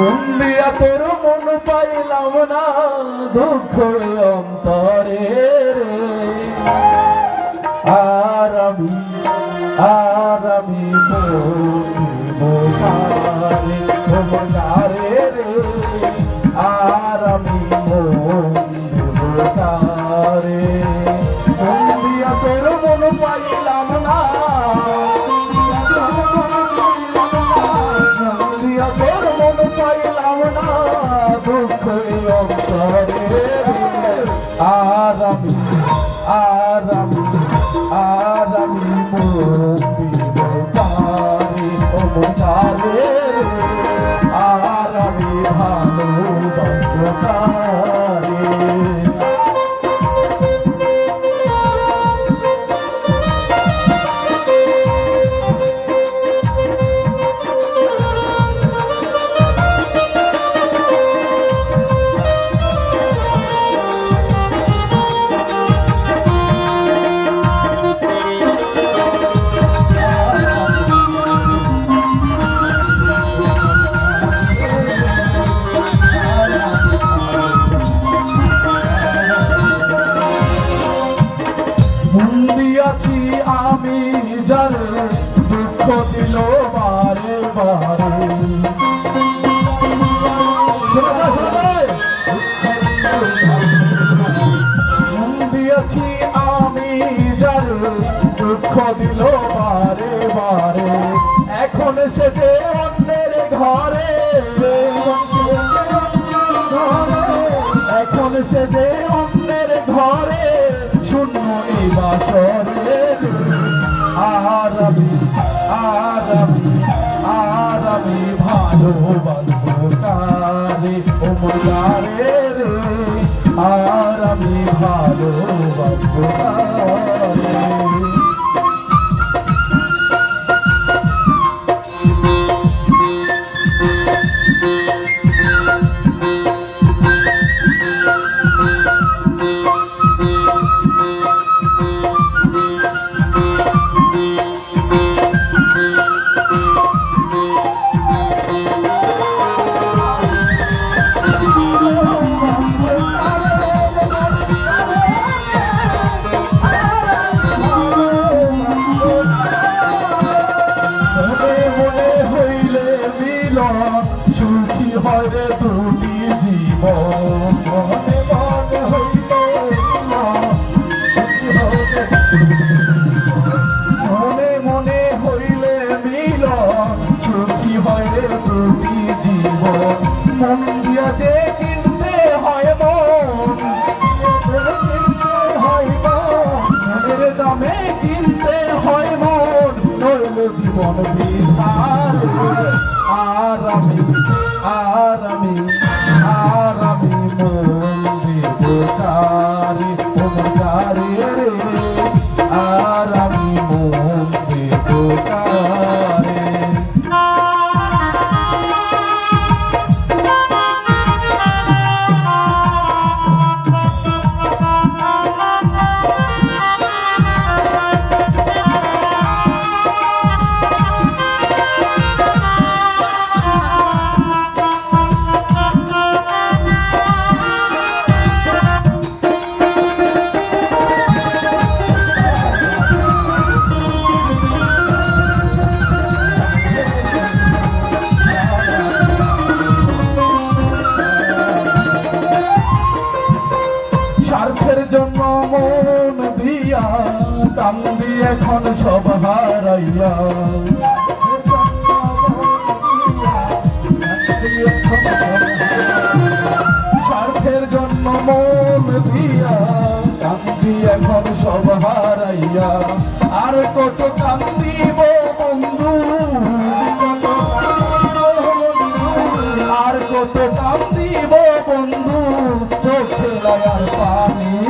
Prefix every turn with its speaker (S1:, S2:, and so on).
S1: মন দিয়া তোর মন পাইলাম না দুঃখ অন্তরে আর আমি আর আমি রে। আর আমি মোহারে অন্তরে আর আমি আর আমি আর আমি মোতারে ও মোতারে আর আমি ভালো বাসতারে সে যে অন্যের ঘরে শূন্য এই বাসরে। আর আমি আর আমি আর আমি ভালোবাসবো কারে রে। আর আমি ভালোবাসবো হয় দুটি জীবন। মনে মনে মনে মনে হইলে মিলন সুখী হয় দুটি মমতারে রে আর আমি কান্দি এখন সব হারাইয়া। স্বার্থের জন্য মন দিয়া কান্দি এখন সব হারাইয়া। আর কত কান্দিব বন্ধু? আর কত কান্দিব বন্ধু? চোখে লাগার পানির